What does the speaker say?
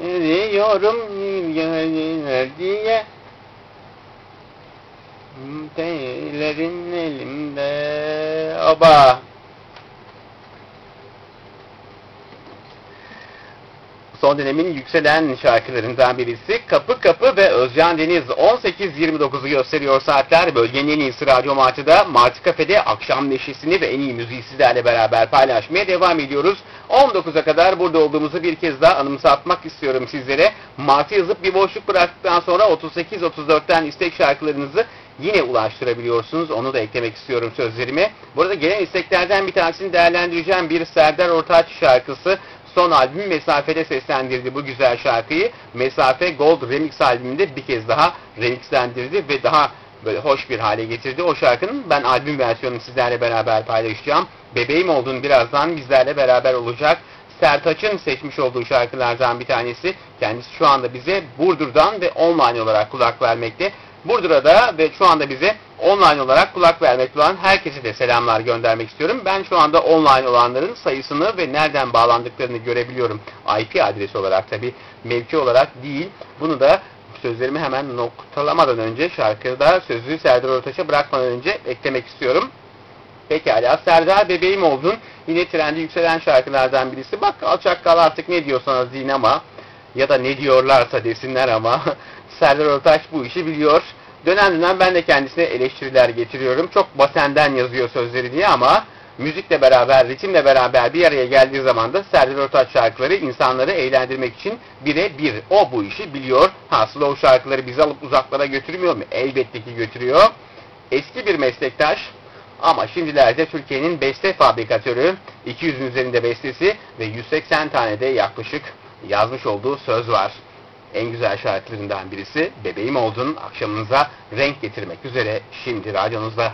Eriyorum gönüller diye. Değillerin elimde Oba Son dönemin yükselen şarkılarından birisi Kapı Kapı ve Özcan Deniz 18.29'u gösteriyor saatler. Bölgenin en iyisi Radyo Martı'da Martı Kafe'de akşam neşesini ve en iyi müziği sizlerle beraber paylaşmaya devam ediyoruz. 19'a kadar burada olduğumuzu bir kez daha anımsatmak istiyorum sizlere. Martı yazıp bir boşluk bıraktıktan sonra 38-34'ten istek şarkılarınızı yine ulaştırabiliyorsunuz. Onu da eklemek istiyorum sözlerime. Burada gelen isteklerden bir tanesini değerlendireceğim. Bir Serdar Ortaç şarkısı son albüm Mesafe'de seslendirdi bu güzel şarkıyı. Mesafe Gold Remix albümünde bir kez daha remixlendirdi ve daha böyle hoş bir hale getirdi. O şarkının ben albüm versiyonunu sizlerle beraber paylaşacağım. Bebeğim olduğun birazdan bizlerle beraber olacak. Sertaç'ın seçmiş olduğu şarkılardan bir tanesi. Kendisi şu anda bize Burdur'dan ve online olarak kulak vermekte. Burdur'a ve şu anda bize online olarak kulak vermekte olan herkese de selamlar göndermek istiyorum. Ben şu anda online olanların sayısını ve nereden bağlandıklarını görebiliyorum. IP adresi olarak tabi mevki olarak değil. Bunu da sözlerimi hemen noktalamadan önce şarkıda sözlüğü Serdar Ortaç'a bırakmadan önce eklemek istiyorum. Pekala Serdar bebeğim oldun. Yine trendi yükselen şarkılardan birisi. Bak alçak kal artık ne diyorsanız deyin ama ya da ne diyorlarsa desinler ama Serdar Ortaç bu işi biliyor. Dönem dönem ben de kendisine eleştiriler getiriyorum. Çok basenden yazıyor sözleri diye ama müzikle beraber, ritimle beraber bir araya geldiği zaman da Serdar Ortaç şarkıları insanları eğlendirmek için bire bir. O bu işi biliyor. Ha slow şarkıları bizi alıp uzaklara götürmüyor mu? Elbette ki götürüyor. Eski bir meslektaş ama şimdilerde Türkiye'nin beste fabrikatörü, 200'ün üzerinde bestesi ve 180 tane de yaklaşık yazmış olduğu söz var. En güzel şarkılarından birisi Bebeğim Oldun akşamınıza renk getirmek üzere şimdi radyonuzda.